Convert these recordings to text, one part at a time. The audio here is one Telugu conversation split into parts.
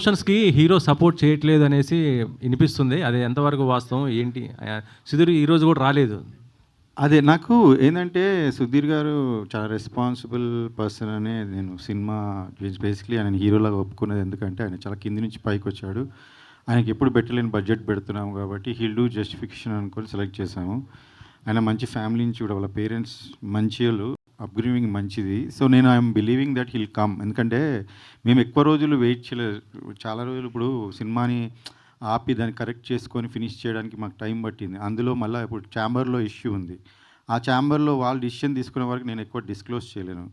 ప్రమోషన్స్కి హీరో సపోర్ట్ చేయట్లేదు అనేసి వినిపిస్తుంది. అది ఎంతవరకు వాస్తవం? ఏంటి? సుధీర్ ఈరోజు కూడా రాలేదు. అదే నాకు ఏంటంటే సుధీర్ గారు చాలా రెస్పాన్సిబుల్ పర్సన్ అనే నేను సినిమా బేసిక్లీ ఆయన హీరోలాగా ఒప్పుకున్నది. ఎందుకంటే ఆయన చాలా కింది నుంచి పైకి వచ్చాడు. ఆయనకి ఎప్పుడు పెట్టలేని బడ్జెట్ పెడుతున్నాము కాబట్టి హీల్ డూ జస్టిఫికేషన్ అనుకొని సెలెక్ట్ చేశాము. ఆయన మంచి ఫ్యామిలీ నుంచి కూడా వాళ్ళ పేరెంట్స్ మంచి వాళ్ళు. అప్గ్రీవింగ్ మంచిది. సో నేను I'm believing that he'll come ఎందుకంటే మేము ఎక్కువ రోజులు వెయిట్ చేయలేదు చాలా రోజులు ఇప్పుడు సినిమాని ఆపి దాన్ని కరెక్ట్ చేసుకొని ఫినిష్ చేయడానికి మాకు టైం పట్టింది. అందులో మళ్ళీ ఇప్పుడు ఛాంబర్లో ఇష్యూ ఉంది. ఆ ఛాంబర్లో వాళ్ళు డిసిషన్ తీసుకునే వరకు నేను ఎక్కువ డిస్క్లోజ్ చేయలేను.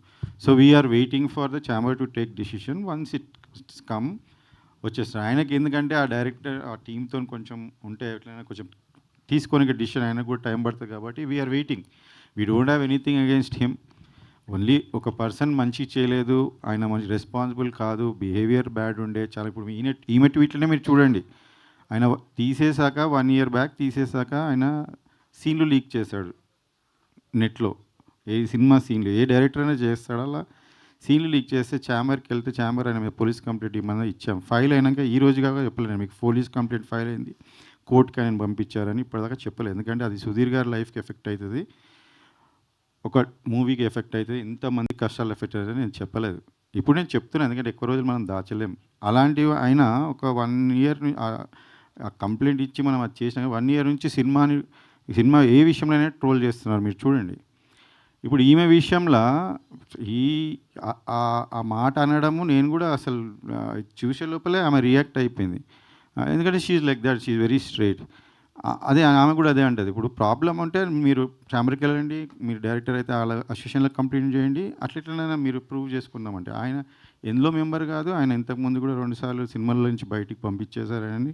So we're waiting for the chamber to take decision once it come వచ్చేస్తారు ఆయనకి ఎందుకంటే ఆ డైరెక్టర్ ఆ టీంతో కొంచెం ఉంటే ఎట్లయినా కొంచెం తీసుకొని డిసిషన్ ఆయనకు కూడా టైం పడుతుంది కాబట్టి we're waiting we don't have anything against him only ఒక పర్సన్ మంచి చేయలేదు ఆయన మంచి రెస్పాన్సిబుల్ కాదు బిహేవియర్ బ్యాడ్ ఉండే చాలా ఇప్పుడు ఈయన ఈమె ట్వీట్లోనే మీరు చూడండి. ఆయన తీసేశాక వన్ ఇయర్ బ్యాక్ తీసేశాక ఆయన సీన్లు లీక్ చేశాడు నెట్లో. ఏ సినిమా సీన్లు ఏ డైరెక్టర్ అయినా చేస్తాడు? అలా సీన్లు లీక్ చేస్తే ఛాంబర్కి వెళ్తే ఛాంబర్ ఆయన మేము పోలీస్ కంప్లైంట్ ఇవ్వమని ఇచ్చాం. ఫైల్ అయినాక ఈ రోజు కాక చెప్పలేను మీకు పోలీస్ కంప్లైంట్ ఫైల్ అయింది కోర్టుకి ఆయన పంపించారని ఇప్పటిదాకా చెప్పలేదు. ఎందుకంటే అది సుధీర్ గారి లైఫ్కి ఎఫెక్ట్ అవుతుంది. ఒక మూవీకి ఎఫెక్ట్ అయితే ఇంతమంది కష్టాలు ఎఫెక్ట్ అయితే నేను చెప్పలేదు. ఇప్పుడు నేను చెప్తున్నాను ఎందుకంటే ఎక్కువ రోజులు మనం దాచలేం. అలాంటివి అయినా ఒక వన్ ఇయర్ కంప్లైంట్ ఇచ్చి మనం అది చేసిన వన్ ఇయర్ నుంచి సినిమాని సినిమా ఏ విషయంలోనే ట్రోల్ చేస్తున్నారు మీరు చూడండి. ఇప్పుడు ఈమె విషయంలో ఈ ఆ- మాట అనడము నేను కూడా అసలు చూసే లోపలే ఆమె రియాక్ట్ అయిపోయింది. ఎందుకంటే she's like that she's very straight అదే ఆమె కూడా అదే అంటది. ఇప్పుడు ప్రాబ్లం అంటే మీరు ఛాంబర్కి వెళ్ళండి మీరు డైరెక్టర్ అయితే వాళ్ళ అసిస్టెంట్లకు కంప్లైంట్ చేయండి అట్లా మీరు ప్రూవ్ చేసుకుందామంటే ఆయన ఎందులో మెంబర్ కాదు ఆయన ఇంతకుముందు కూడా రెండుసార్లు సినిమాల నుంచి బయటికి పంపించేశారని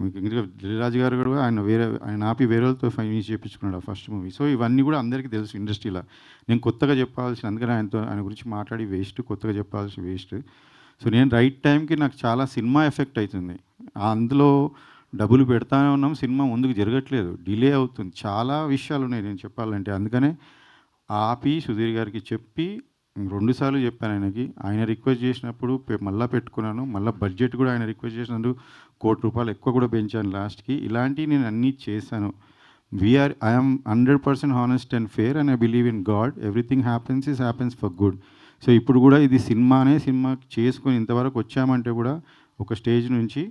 మీకు ఇంకా దిల్రాజు గారు కూడా ఆయన వేరే ఆయన ఆపి వేరే వాళ్ళతో ఫైనాన్స్ చేయించుకున్నాడు ఆ ఫస్ట్ మూవీ. సో ఇవన్నీ కూడా అందరికీ తెలుసు ఇండస్ట్రీలో. నేను కొత్తగా చెప్పాల్సిన అందుకని ఆయనతో ఆయన గురించి మాట్లాడి వేస్ట్ కొత్తగా చెప్పాల్సిన వేస్ట్. సో నేను రైట్ టైంకి నాకు చాలా సినిమా ఎఫెక్ట్ అవుతుంది అందులో డబ్బులు పెడతానే ఉన్నాం సినిమా ముందుకు జరగట్లేదు. డిలే అవుతుంది. చాలా విషయాలు ఉన్నాయి నేను చెప్పాలంటే. అందుకనే ఆపి సుధీర్ గారికి చెప్పి రెండుసార్లు చెప్పాను ఆయనకి. ఆయన రిక్వెస్ట్ చేసినప్పుడు మళ్ళీ పెట్టుకున్నాను. మళ్ళీ బడ్జెట్ కూడా ఆయన రిక్వెస్ట్ చేసినందుకు కోటి రూపాయలు ఎక్కువ కూడా పెంచాను లాస్ట్కి. ఇలాంటివి నేను అన్నీ చేశాను. We're I'm hundred percent honest and fair and I believe in God everything happens is happens for good so ఇప్పుడు కూడా ఇది సినిమానే సినిమా చేసుకొని ఇంతవరకు వచ్చామంటే కూడా ఒక స్టేజ్ నుంచి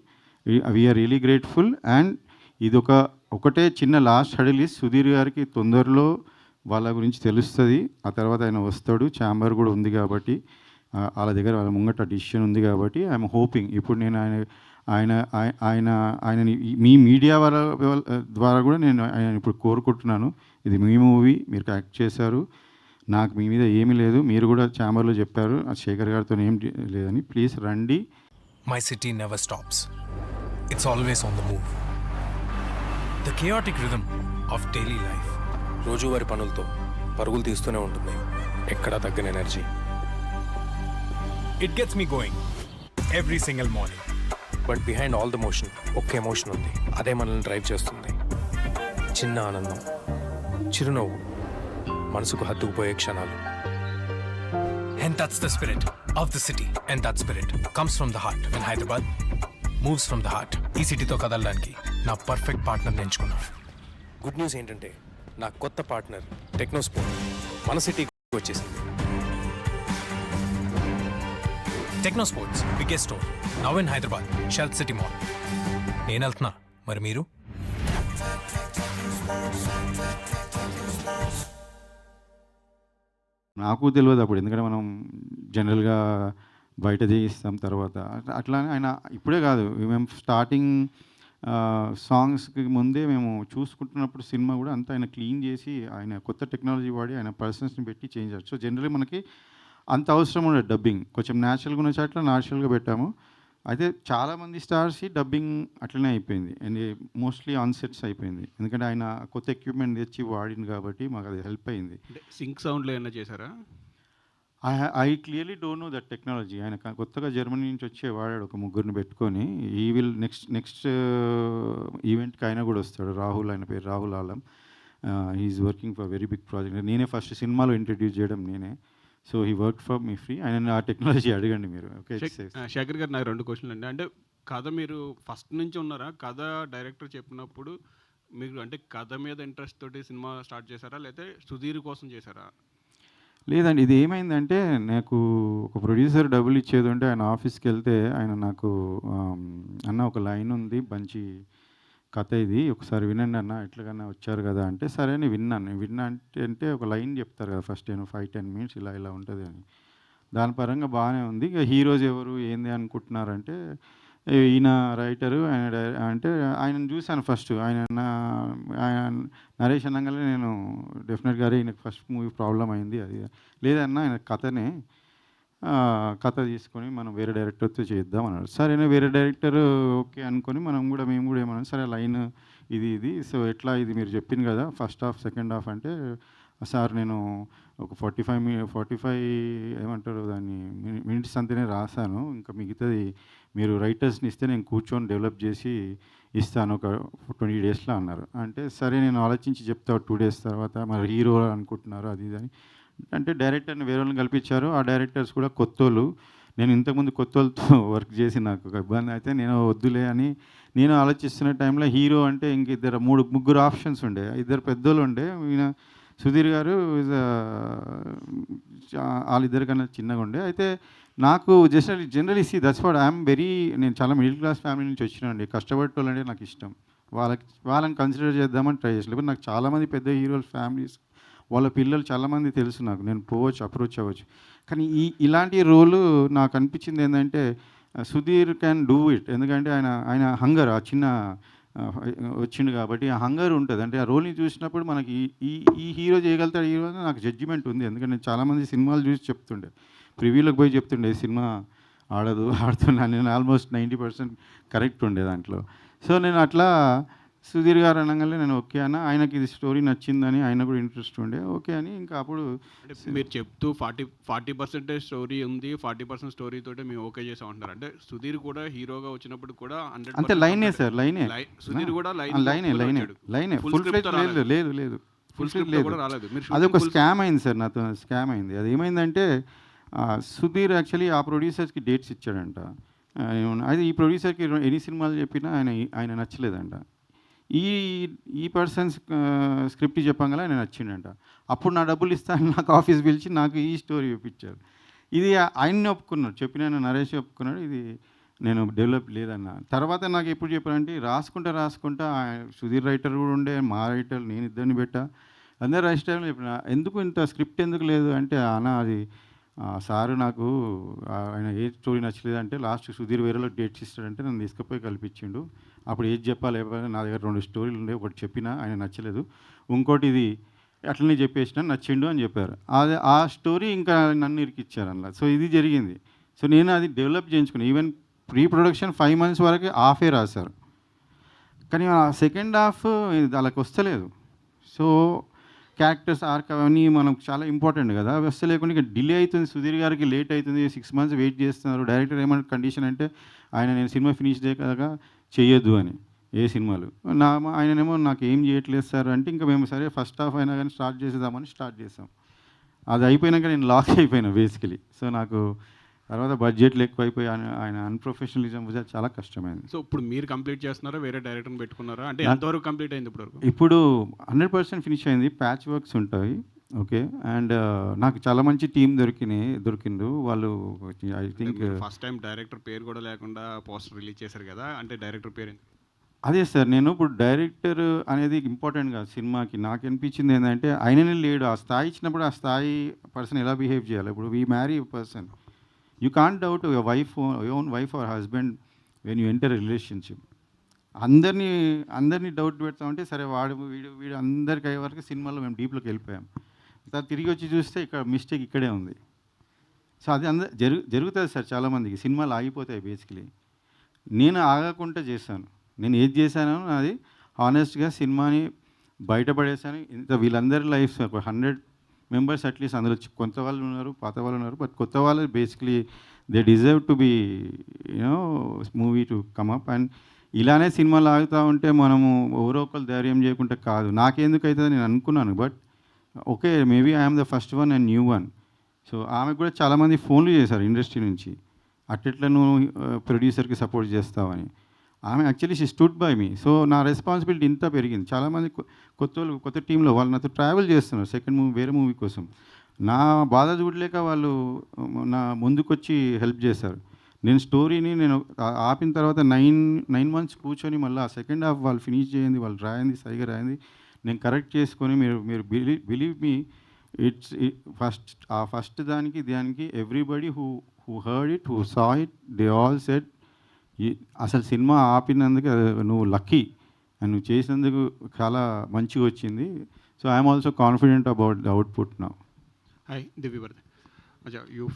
వీఆర్ రియలీ గ్రేట్ఫుల్ అండ్ ఇది ఒక ఒకటే చిన్న లాస్ట్ హడిల్ సుధీర్ గారికి తొందరలో వాళ్ళ గురించి తెలుస్తుంది. ఆ తర్వాత ఆయన వస్తాడు. ఛాంబర్ కూడా ఉంది కాబట్టి వాళ్ళ దగ్గర వాళ్ళ ముంగట డిసిషన్ ఉంది కాబట్టి ఐఎమ్ హోపింగ్ ఇప్పుడు నేను ఆయన ఆయన ఆయన ఆయన మీ మీడియా వాళ్ళ ద్వారా కూడా నేను ఆయన ఇప్పుడు కోరుకుంటున్నాను. ఇది మీ మూవీ మీరు యాక్ట్ చేశారు. నాకు మీ మీద ఏమీ లేదు. మీరు కూడా ఛాంబర్లో చెప్పారు. ఆ శేఖర్ గారితో ఏం లేదని. ప్లీజ్ రండి. My city never stops It's always on the move. The chaotic rhythm of daily life. రోజువారి పనులతో పరుగులు తీస్తూనే ఉంటుంది ఎక్కడా తగ్గని energy It gets me going every single morning. But behind all the motion ఒక్క ఎమోషన్ ఉంది అదే మనల్ని డ్రైవ్ చేస్తుంది చిన్న ఆనందం చిరునవ్వు మనసుకు హత్తుకుపోయే క్షణాలు And that's the spirit of the city. And that spirit comes from the heart. When Hyderabad moves from the heart. ఈ సిటీతో కదలడానికి నా పర్ఫెక్ట్ పార్ట్నర్ ఎంచుకున్నాను. గుడ్ న్యూస్ ఏంటంటే నా కొత్త పార్ట్నర్ టెక్నోస్పోర్ట్ మన సిటీకి వచ్చేసింది. Technosport's biggest store now in Hyderabad షెల్త్ city mall నేను వెళ్తున్నా. మరి మీరు? నాకు తెలియదు అప్పుడు. ఎందుకంటే మనం జనరల్గా బయట తీయిస్తాం తర్వాత. అట్లా అట్లానే ఆయన ఇప్పుడే కాదు మేము స్టార్టింగ్ సాంగ్స్కి ముందే మేము చూసుకుంటున్నప్పుడు సినిమా కూడా అంతా ఆయన క్లీన్ చేసి ఆయన కొత్త టెక్నాలజీ వాడి ఆయన పర్సన్స్ని పెట్టి చేంజ్ చేస్తారు. సో జనరల్లీ మనకి అంత అవసరం ఉండదు డబ్బింగ్ కొంచెం న్యాచురల్గా ఉన్న చోట్ల న్యాచురల్గా పెట్టాము. అయితే చాలామంది స్టార్స్ డబ్బింగ్ అట్లనే అయిపోయింది. అండ్ మోస్ట్లీ ఆన్సెట్స్ అయిపోయింది. ఎందుకంటే ఆయన కొత్త ఎక్విప్మెంట్ తెచ్చి వాడింది కాబట్టి మాకు అది హెల్ప్ అయింది. సింక్ సౌండ్లో ఏమైనా చేశారా? I I clearly don't know that technology ఆయన కొత్తగా జర్మనీ నుంచి వచ్చే వాడాడు ఒక ముగ్గురిని పెట్టుకొని. ఈ విల్ నెక్స్ట్ నెక్స్ట్ ఈవెంట్కి ఆయన కూడా వస్తాడు. రాహుల్ ఆయన పేరు Rahul Alam. Is working for very big project నేనే ఫస్ట్ సినిమాలో ఇంట్రడ్యూస్ చేయడం నేనే. So he work for me free ఆయన ఆ టెక్నాలజీ అడగండి మీరు. ఓకే శేఖర్ గారు నాకు రెండు క్వశ్చన్లు అండి. అంటే కథ మీరు ఫస్ట్ నుంచి ఉన్నారా? కథ డైరెక్టర్ చెప్పినప్పుడు మీరు అంటే కథ మీద ఇంట్రెస్ట్ తోటి సినిమా స్టార్ట్ చేశారా? లేకపోతే సుధీర్ కోసం చేశారా? లేదండి ఇది ఏమైందంటే నాకు ఒక ప్రొడ్యూసర్ డబ్బులు ఇచ్చేది ఉంటే ఆయన ఆఫీస్కి వెళ్తే ఆయన నాకు అన్న ఒక లైన్ ఉంది మంచి కథ ఇది ఒకసారి వినండి అన్న ఎట్లాగన్నా వచ్చారు కదా అంటే సరే అని విన్నాను విన్నా అంటే అంటే ఒక లైన్ చెప్తారు కదా ఫస్ట్ నేను ఫైవ్ టెన్ మినిట్స్ ఇలా ఇలా ఉంటుంది అని. దాని పరంగా బాగానే ఉంది. ఇక హీరోస్ ఎవరు ఏంది అనుకుంటున్నారంటే ఈయన రైటరు ఆయన అంటే ఆయనను చూశాను ఫస్ట్ ఆయన నా- ఆయన నరేష్ అనగానే నేను డెఫినెట్గా అరే ఈయనకు ఫస్ట్ మూవీ ప్రాబ్లం అయింది అది. లేదన్నా ఆయన కథనే కథ తీసుకొని మనం వేరే డైరెక్టర్తో చేద్దాం అన్నాడు. సరే వేరే డైరెక్టర్ ఓకే అనుకొని మనం కూడా మేము కూడా ఏమన్నా సరే లైన్ ఇది ఇది. సో ఎట్లా ఇది మీరు చెప్పింది కదా ఫస్ట్ హాఫ్ సెకండ్ హాఫ్ అంటే సార్ నేను ఒక ఫార్టీ ఫైవ్ మీ ఫార్టీ ఫైవ్ ఏమంటారు దాన్ని మినిట్స్ అంతనే రాశాను. ఇంకా మిగతాది మీరు రైటర్స్ని ఇస్తే నేను కూర్చొని డెవలప్ చేసి ఇస్తాను. ఒక ట్వంటీ డేస్లో అన్నారు. అంటే సరే నేను ఆలోచించి చెప్తా టూ డేస్ తర్వాత మరి హీరో అనుకుంటున్నారు అది ఇది అని. అంటే డైరెక్టర్ని వేరే వాళ్ళని కల్పించారు. ఆ డైరెక్టర్స్ కూడా కొత్తోళ్ళు నేను ఇంతకుముందు కొత్త వాళ్ళతో వర్క్ చేసి నాకు ఒక ఇబ్బంది అయితే నేను వద్దులే అని నేను ఆలోచిస్తున్న టైంలో హీరో అంటే ఇంక ఇద్దరు మూడు ముగ్గురు ఆప్షన్స్ ఉండే. ఇద్దరు పెద్దోళ్ళు ఉండే. ఈయన సుధీర్ గారు is వాళ్ళిద్దరి కన్నా చిన్నగా ఉండే. అయితే నాకు just general see that's what I'm very నేను చాలా మిడిల్ క్లాస్ ఫ్యామిలీ నుంచి వచ్చినండి కష్టపడేటోళ్ళంటే నాకు ఇష్టం. వాళ్ళకి వాళ్ళని కన్సిడర్ చేద్దామని ట్రై చేసి నాకు చాలామంది పెద్ద హీరోల ఫ్యామిలీస్ వాళ్ళ పిల్లలు చాలామంది తెలుసు నాకు. నేను పోవచ్చు అప్రోచ్ అవ్వచ్చు. కానీ ఈ ఇలాంటి రోలు నాకు అనిపించింది ఏంటంటే సుధీర్ క్యాన్ డూ ఇట్ ఎందుకంటే ఆయన ఆయన హంగర్ ఆ చిన్న వచ్చిండు కాబట్టి ఆ హంగర్ ఉంటుంది. అంటే ఆ రోల్ని చూసినప్పుడు మనకి ఈ- ఈ హీరో చేయగలుగుతాడు హీరో అని నాకు జడ్జిమెంట్ ఉంది. ఎందుకంటే నేను చాలామంది సినిమాలు చూసి చెప్తుండే. ప్రివ్యూలోకి పోయి చెప్తుండే సినిమా ఆడదు ఆడుతున్నా నేను ఆల్మోస్ట్ నైంటీ పర్సెంట్ కరెక్ట్ ఉండే దాంట్లో. సో నేను అట్లా సుధీర్ గారు అనగానే నేను ఓకే అన్న. ఆయనకి ఇది స్టోరీ నచ్చిందని ఆయన కూడా ఇంట్రెస్ట్ ఉండే. ఓకే అని ఇంకా అప్పుడు అంటే మీరు చెప్తూ ఫార్టీ ఫార్టీ పర్సెంటేజ్ స్టోరీ ఉంది ఫార్టీ పర్సెంట్ స్టోరీ తోటి మేము ఓకే చేసాం అంటున్నారు. అంటే సుధీర్ కూడా హీరోగా వచ్చినప్పుడు కూడా హండ్రెడ్ అంతే లైనే సార్ లైనే. సుధీర్ కూడా లైన్ లైనే లైనే. ఫుల్ లేదు లేదు లేదు. ఫుల్ స్క్రిప్ట్ లేదు. అది ఒక స్కామ్ అయింది సార్ నాతో స్కామ్ అయింది. అది ఏమైందంటే సుధీర్ యాక్చువల్లీ ఆ ప్రొడ్యూసర్స్కి డేట్స్ ఇచ్చాడంట. అయితే ఈ ప్రొడ్యూసర్కి ఎన్ని సినిమాలు చెప్పినా ఆయన ఆయన నచ్చలేదంట. ఈ ఈ పర్సన్స్ స్క్రిప్ట్ చెప్పంగా నేను వచ్చిండంట అప్పుడు నా డబ్బులు ఇస్తాను నాకు ఆఫీస్ పిలిచి నాకు ఈ స్టోరీ చూపించారు. ఇది ఆయన్ని ఒప్పుకున్నాడు చెప్పిన నరేష్ ఒప్పుకున్నాడు ఇది నేను డెవలప్ లేదన్న. తర్వాత నాకు ఎప్పుడు చెప్పారంటే రాసుకుంటా రాసుకుంటా సుధీర్ రైటర్ కూడా ఉండే మా రైటర్ నేను ఇద్దరిని పెట్టా. అందరు రైటర్ చెప్పిన ఎందుకు ఇంత స్క్రిప్ట్ ఎందుకు లేదు? అంటే అన్న అది సారు నాకు ఆయన ఏ స్టోరీ నచ్చలేదు అంటే లాస్ట్ సుధీర్ వేరేలో డేట్స్ ఇస్తాడంటే నన్ను తీసుకుపోయి కల్పించిండు. అప్పుడు ఏది చెప్పాలి నా దగ్గర రెండు స్టోరీలు ఉండే ఒకటి చెప్పినా ఆయన నచ్చలేదు. ఇంకోటి ఇది అట్లనే చెప్పేసిన నచ్చిండు అని చెప్పారు. అది ఆ స్టోరీ ఇంకా నన్ను ఇరికిచ్చారు అలా సో ఇది జరిగింది. సో నేను అది డెవలప్ చేయించుకున్నాను even pre production five months వరకు హాఫే రాశారు. కానీ ఆ సెకండ్ హాఫ్ వాళ్ళకి వస్తలేదు. సో క్యారెక్టర్స్ ఆర్క్ అవన్నీ మనకు చాలా ఇంపార్టెంట్ కదా. అవి వస్తే లేకుండా ఇక డిలే అవుతుంది. సుధీర్ గారికి లేట్ అవుతుంది. సిక్స్ మంత్స్ వెయిట్ చేస్తున్నారు. డైరెక్టర్ ఏమన్నా కండిషన్ అంటే ఆయన నేను సినిమా ఫినిష్ చేయక చేయొద్దు అని ఏ సినిమాలు. నా ఆయననేమో నాకు ఏం చేయట్లేదు సార్ అంటే ఇంకా మేము సరే ఫస్ట్ హాఫ్ అయినా కానీ స్టార్ట్ చేసేద్దామని స్టార్ట్ చేసాం. అది అయిపోయినాక నేను లాక్ అయిపోయినా బేసికలీ సో నాకు తర్వాత బడ్జెట్లు ఎక్కువైపోయి ఆయన ఆయన అన్ప్రొఫెషనలిజం చాలా కష్టమైంది. సో ఇప్పుడు మీరు కంప్లీట్ చేస్తున్నారా? వేరే డైరెక్టర్ని పెట్టుకున్నారా? అంటే ఎంతవరకు కంప్లీట్ అయింది ఇప్పుడు ఇప్పుడు హండ్రెడ్ పర్సెంట్ ఫినిష్ అయింది ప్యాచ్ వర్క్స్ ఉంటాయి ఓకే అండ్ నాకు చాలా మంచి టీం దొరికినాయి దొరికిండు. వాళ్ళు I think first time director పేరు కూడా లేకుండా పోస్టర్ రిలీజ్ చేశారు కదా అంటే డైరెక్టర్ పేరు? అదే సార్ నేను ఇప్పుడు డైరెక్టర్ అనేది ఇంపార్టెంట్ కాదు సినిమాకి. నాకు అనిపించింది ఏంటంటే ఆయననే లేడు ఆ స్థాయి ఇచ్చినప్పుడు ఆ స్థాయి పర్సన్ ఎలా బిహేవ్ చేయాలి? ఇప్పుడు we marry person you can't doubt your wife own wife or husband when you enter relationship అందరినీ అందరినీ డౌట్ పెడతామంటే సరే వాడు వీడు వీడు అందరికి అయ్యే వరకు సినిమాలో మేము డీప్లోకి వెళ్ళిపోయాం. తర్వాత తిరిగి వచ్చి చూస్తే ఇక్కడ మిస్టేక్ ఇక్కడే ఉంది. సో అది అంద జరుగు జరుగుతుంది సార్ చాలామందికి. సినిమాలు ఆగిపోతాయి బేసికలీ నేను ఆగకుండా చేశాను. నేను ఏది చేశానో అది హానెస్ట్గా సినిమాని బయటపడేశాను. ఇంత వీళ్ళందరి లైఫ్ ఒక హండ్రెడ్ మెంబర్స్ అట్లీస్ట్ అందులో కొంత వాళ్ళు ఉన్నారు పాత వాళ్ళు ఉన్నారు బట్ కొత్త వాళ్ళు basically they deserve to be you know movie to come up and ఇలానే సినిమాలు ఆగుతూ ఉంటే మనము ఎవరో ఒకరు ధైర్యం చేయకుంటే కాదు. నాకెందుకైతే నేను అనుకున్నాను but okay maybe I'm the first one and new one. So ఆమెకు కూడా చాలామంది ఫోన్లు చేశారు ఇండస్ట్రీ నుంచి. అట్టెట్లా నువ్వు ప్రొడ్యూసర్కి సపోర్ట్ చేస్తావని. ఆమె actually she stood by me so నా రెస్పాన్సిబిలిటీ ఇంత పెరిగింది. చాలామంది కొత్త వాళ్ళు కొత్త టీంలో వాళ్ళు నాతో ట్రావెల్ చేస్తున్నారు సెకండ్ మూవీ వేరే మూవీ కోసం. నా బాధ చూడలేక వాళ్ళు నా ముందుకొచ్చి హెల్ప్ చేశారు. నేను స్టోరీని నేను ఆపిన తర్వాత నైన్ నైన్ మంత్స్ కూర్చొని మళ్ళీ ఆ సెకండ్ హాఫ్ వాళ్ళు ఫినిష్ చేయండి వాళ్ళు రాయింది సరిగా రాయింది నేను కరెక్ట్ చేసుకొని మీరు మీరు believe believe me it's first uh first దానికి దానికి everybody who who heard it who saw it they all set అసలు సినిమా ఆపినందుకు నువ్వు లక్కీ. అండ్ నువ్వు చేసినందుకు చాలా మంచిగా వచ్చింది. So I'm also confident about the output నా హాయ్ దివ్య భరత్ యూ